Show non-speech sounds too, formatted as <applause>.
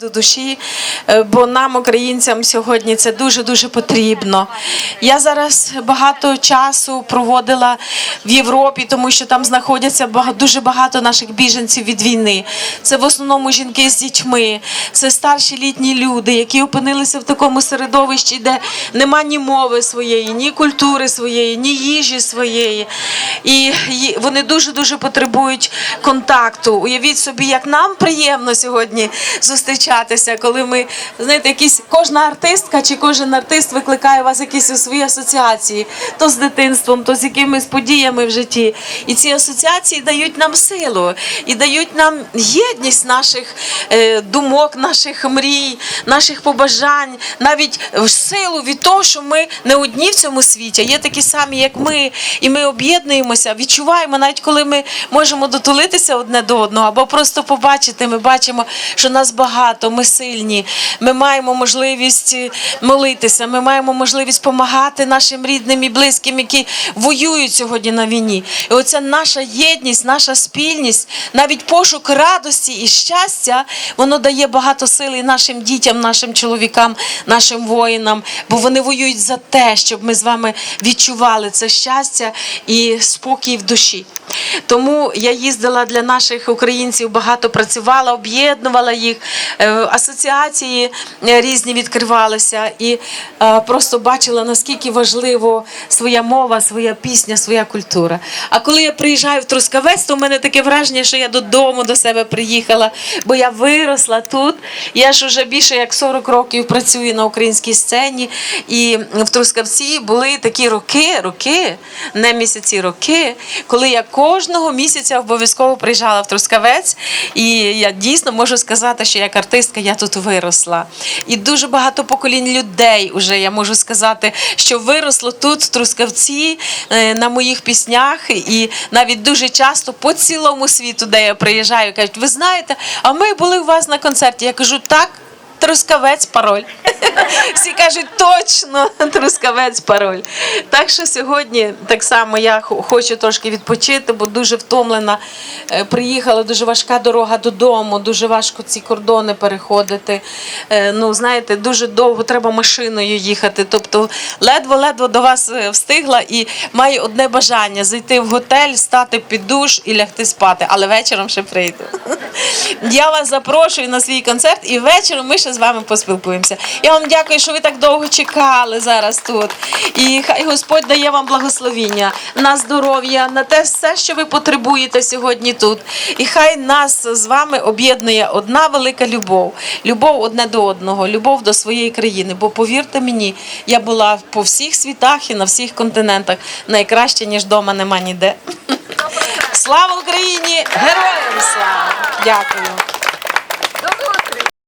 До душі, е, бо нам, українцям, сьогодні це дуже дуже потрібно. Я зараз багато часу проводила в Європі, тому що там знаходяться дуже багато наших біженців від війни. Це в основному жінки з дітьми, це старші літні люди, які опинилися в такому середовищі, де нема ні мови своєї, ні культури своєї, ні їжі своєї. І вони дуже дуже потребують контакту. Уявіть собі, як нам приємно сьогодні зустрічатися, коли ми знаєте, якісь кожна артистка чи кожен артист викликає у вас якісь у свої асоціації, то з дитинством, то з якимись подіями в житті. І ці асоціації дають нам силу і дають нам єдність наших е, думок, наших мрій, наших побажань, навіть силу від того, що ми не одні в цьому світі, є такі самі, як ми, і ми об'єднуємося, відчуваємо, навіть коли ми можемо дотулитися одне до одного, або просто побачити, ми бачимо, що нас багато, ми сильні, ми маємо можливість е, молитися, ми маємо можливість допомагати нашим рідним і близьким, які воюють сьогодні на війні. І оця наша єдність, наша спільність, навіть пошук радості і щастя, воно дає багато сили нашим дітям, нашим чоловікам, нашим воїнам, бо вони воюють за те, щоб ми з вами відчували це щастя і спокій в душі. Тому я їздила для наших українців, багато працювала, об'єднувала їх, асоціації е, різні відкривалися і е, просто бачила, наскільки важливо своя мова, своя пісня, своя культура. А коли я приїжджаю в Трускавець, то в мене таке враження, що я додому до себе приїхала, бо я виросла тут. Я ж вже більше як 40 років працюю на українській сцені. І в Трускавці були такі роки, роки, не місяці, роки, коли я кожного місяця обов'язково приїжджала в Трускавець. І я дійсно можу сказати, що як артистка я тут виросла. І дуже багато поколінь людей уже я можу сказати, що виросло тут, в Трускавці, е, на моїх піснях, і навіть дуже часто по цілому світу, де я приїжджаю, кажуть, ви знаєте, а ми були у вас на концерті. Я кажу, так. Трускавець пароль. <laughs> Всі кажуть, точно трускавець пароль. Так що сьогодні так само я хочу трошки відпочити, бо дуже втомлена. Е, Приїхала дуже важка дорога додому, дуже важко ці кордони переходити. Е, Ну, знаєте, дуже довго треба машиною їхати. Тобто, ледве-ледве до вас е, встигла і маю одне бажання зайти в готель, стати під душ і лягти спати, але вечором ще прийду. <laughs> Я вас запрошую на свій концерт, і ввечері ми ще з вами поспілкуємося. Я вам дякую, що ви так довго чекали зараз тут. І хай Господь дає вам благословіння на здоров'я, на те все, що ви потребуєте сьогодні тут. І хай нас з вами об'єднує одна велика любов, любов одне до одного, любов до своєї країни. Бо повірте мені, я була по всіх світах і на всіх континентах. Найкраще, ніж вдома, нема ніде. <laughs> Слава Україні! Героям слава! Дякую.